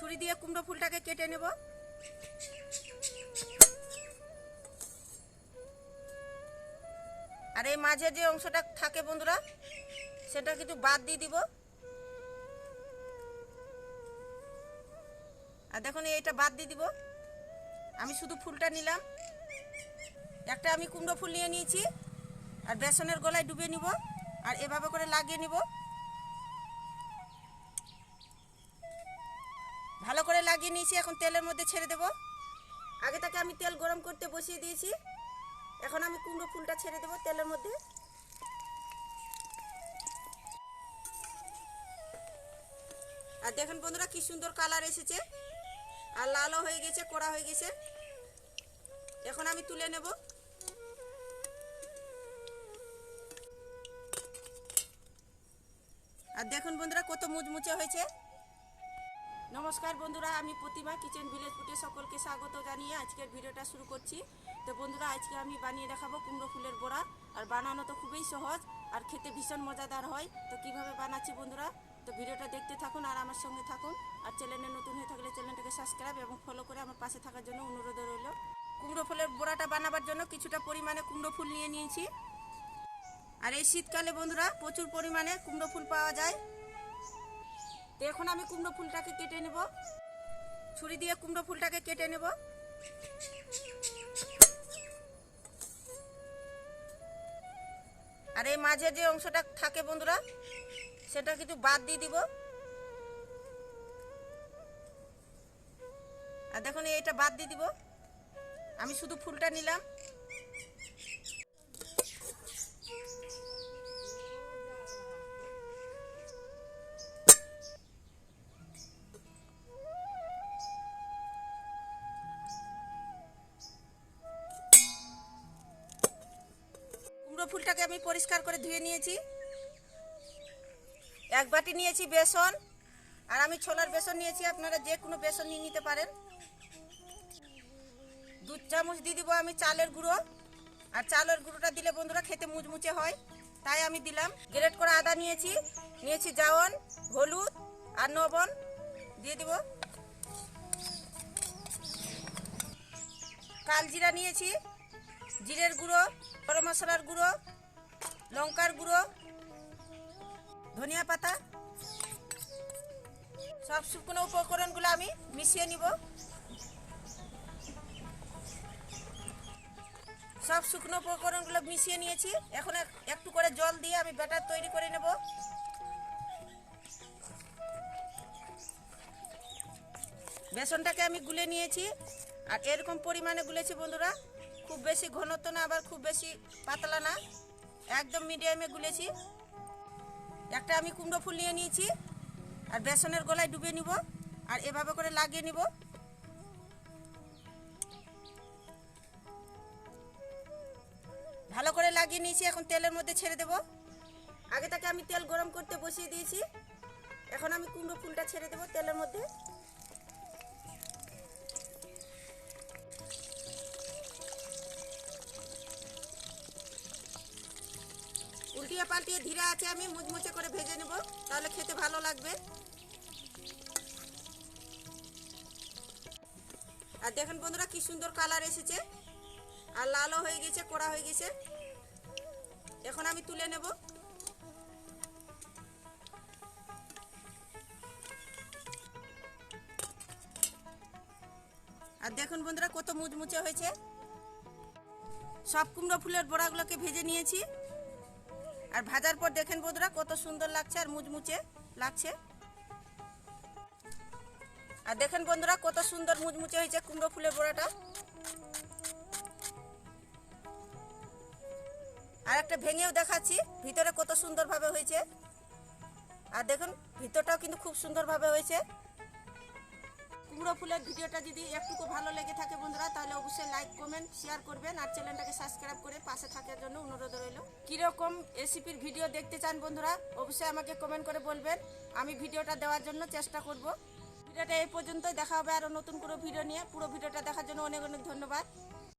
ছুরি দিয়ে কুমড়ো ফুলটাকে কেটে নেব। আর এই মাঝে যে অংশটা থাকে বন্ধুরা, সেটা কিন্তু বাদ দিয়ে দিব। আর দেখুন, এইটা বাদ দিয়ে দিব। আমি শুধু ফুলটা নিলাম। একটা আমি কুমড়ো ফুল নিয়ে নিয়েছি, আর বেসনের গলায় ডুবে নিব, আর এভাবে করে লাগিয়ে নিব। লাগিয়ে নিয়েছি, এখন তেলের মধ্যে ছেড়ে দেব। আগে তাকে আমি তেল গরম করতে বসিয়ে দিয়েছি। এখন আমি কুমড়ো ফুলটা ছেড়ে দেব তেলের মধ্যে। আর দেখেন বন্ধুরা, কি সুন্দর কালার এসেছে। আর লালও হয়ে গেছে, কড়া হয়ে গেছে। এখন আমি তুলে নেব। আর দেখুন বন্ধুরা, কত মুচমুচে হয়েছে। নমস্কার বন্ধুরা, আমি প্রতিমা কিচেন ভিলেজ ফুটে সকলকে স্বাগত জানিয়ে আজকের ভিডিওটা শুরু করছি। তো বন্ধুরা, আজকে আমি বানিয়ে দেখাবো কুমড়ো ফুলের বড়া। আর বানানো তো খুবই সহজ আর খেতে ভীষণ মজাদার হয়। তো কীভাবে বানাচ্ছি বন্ধুরা? তো ভিডিওটা দেখতে থাকুন আর আমার সঙ্গে থাকুন। আর চ্যানেলে নতুন হয়ে থাকলে চ্যানেলটাকে সাবস্ক্রাইব এবং ফলো করে আমার পাশে থাকার জন্য অনুরোধ রইল। কুমড়ো ফুলের বড়াটা বানাবার জন্য কিছুটা পরিমাণে কুমড়ো ফুল নিয়ে নিয়েছি। আর এই শীতকালে বন্ধুরা, প্রচুর পরিমাণে কুমড়ো ফুল পাওয়া যায়। তো এখন আমি কুমড়ো ফুলটাকে কেটে নেব। ছুরি দিয়ে কুমড়ো ফুলটাকে কেটে নেব। আর এই মাঝে যে অংশটা থাকে বন্ধুরা, সেটা কিন্তু বাদ দিয়ে দিব। আর দেখুন, এইটা বাদ দিয়ে দিব। আমি শুধু ফুলটা নিলাম। কুমড়ো ফুলটাকে আমি পরিষ্কার করে ধুয়ে নিয়েছি। এক বাটি নিয়েছি বেসন, আর আমি ছোলার বেসন নিয়েছি, আপনারা যে কোনো বেসন নিয়ে নিতে পারেন। দু চামচ দিয়ে দিব আমি চালের গুঁড়ো, আর চালের গুঁড়োটা দিলে বন্ধুরা খেতে মুচমুচে হয়, তাই আমি দিলাম। গ্রেট করা আদা নিয়েছি নিয়েছি জাওয়ান হলুদ, আর নবন দিয়ে দিব। কালজিরা নিয়েছি জিরের গুঁড়ো, গরম মশলার গুঁড়ো, লঙ্কার গুঁড়ো, ধনিয়া পাতা। সব শুকনো উপকরণগুলো আমি মিশিয়ে নিব। সব শুকনো উপকরণগুলো মিশিয়ে নিয়েছি। এখন এক- একটু করে জল দিয়ে আমি ব্যাটার তৈরি করে নেব। বেসনটাকে আমি গুলে নিয়েছি। আর এরকম পরিমাণে গুলেছি বন্ধুরা। খুব বেশি ঘনত্ব না, আবার খুব বেশি পাতলা না। একদম মিডিয়ামে গুলেছি। একটা আমি কুমড়ো ফুল নিয়ে নিয়েছি, আর বেসনের গলায় ডুবিয়ে নিব, আর এভাবে করে লাগিয়ে নিব। ভালো করে লাগিয়ে নিয়েছি, এখন তেলের মধ্যে ছেড়ে দেব। আগে তাকে আমি তেল গরম করতে বসিয়ে দিয়েছি। এখন আমি কুমড়ো ফুলটা ছেড়ে দেব তেলের মধ্যে। উল্টিয়ে পাল্টিয়ে ধীরে আছে, আমি মুচমুচে করে ভেজে নেব, তাহলে খেতে ভালো লাগবে। আর দেখেন বন্ধুরা, কি সুন্দর কালার এসেছে। আর লালও হয়ে গেছে, কড়া হয়ে গেছে। এখন আমি তুলে নেব। আর দেখুন বন্ধুরা, কত মুচমুচে হয়েছে। সব কুমড়ো ফুলের বড়াগুলোকে ভেজে নিয়েছি। আর ভাজার পর দেখেন বন্ধুরা কত সুন্দর লাগছে আর মুচমুচে লাগছে। আর দেখেন বন্ধুরা কত সুন্দর মুচমুচে হয়েছে কুমড়ো ফুলের বড়াটা। আর একটা ভেঙেও দেখাচ্ছি, ভিতরে কত সুন্দরভাবে হয়েছে। আর দেখুন, ভিতরটাও কিন্তু খুব সুন্দরভাবে হয়েছে। কুমড়ো ফুলের ভিডিওটা যদি একটুকু ভালো লেগে থাকে বন্ধুরা, তাহলে অবশ্যই লাইক কমেন্ট শেয়ার করবেন আর চ্যানেলটাকে সাবস্ক্রাইব করে পাশে থাকার জন্য অনুরোধ রইল। কীরকম রেসিপির ভিডিও দেখতে চান বন্ধুরা, অবশ্যই আমাকে কমেন্ট করে বলবেন। আমি ভিডিওটা দেওয়ার জন্য চেষ্টা করব। ভিডিওটা এই পর্যন্তই, দেখা হবে আরও নতুন কোনো ভিডিও নিয়ে। পুরো ভিডিওটা দেখার জন্য অনেক অনেক ধন্যবাদ।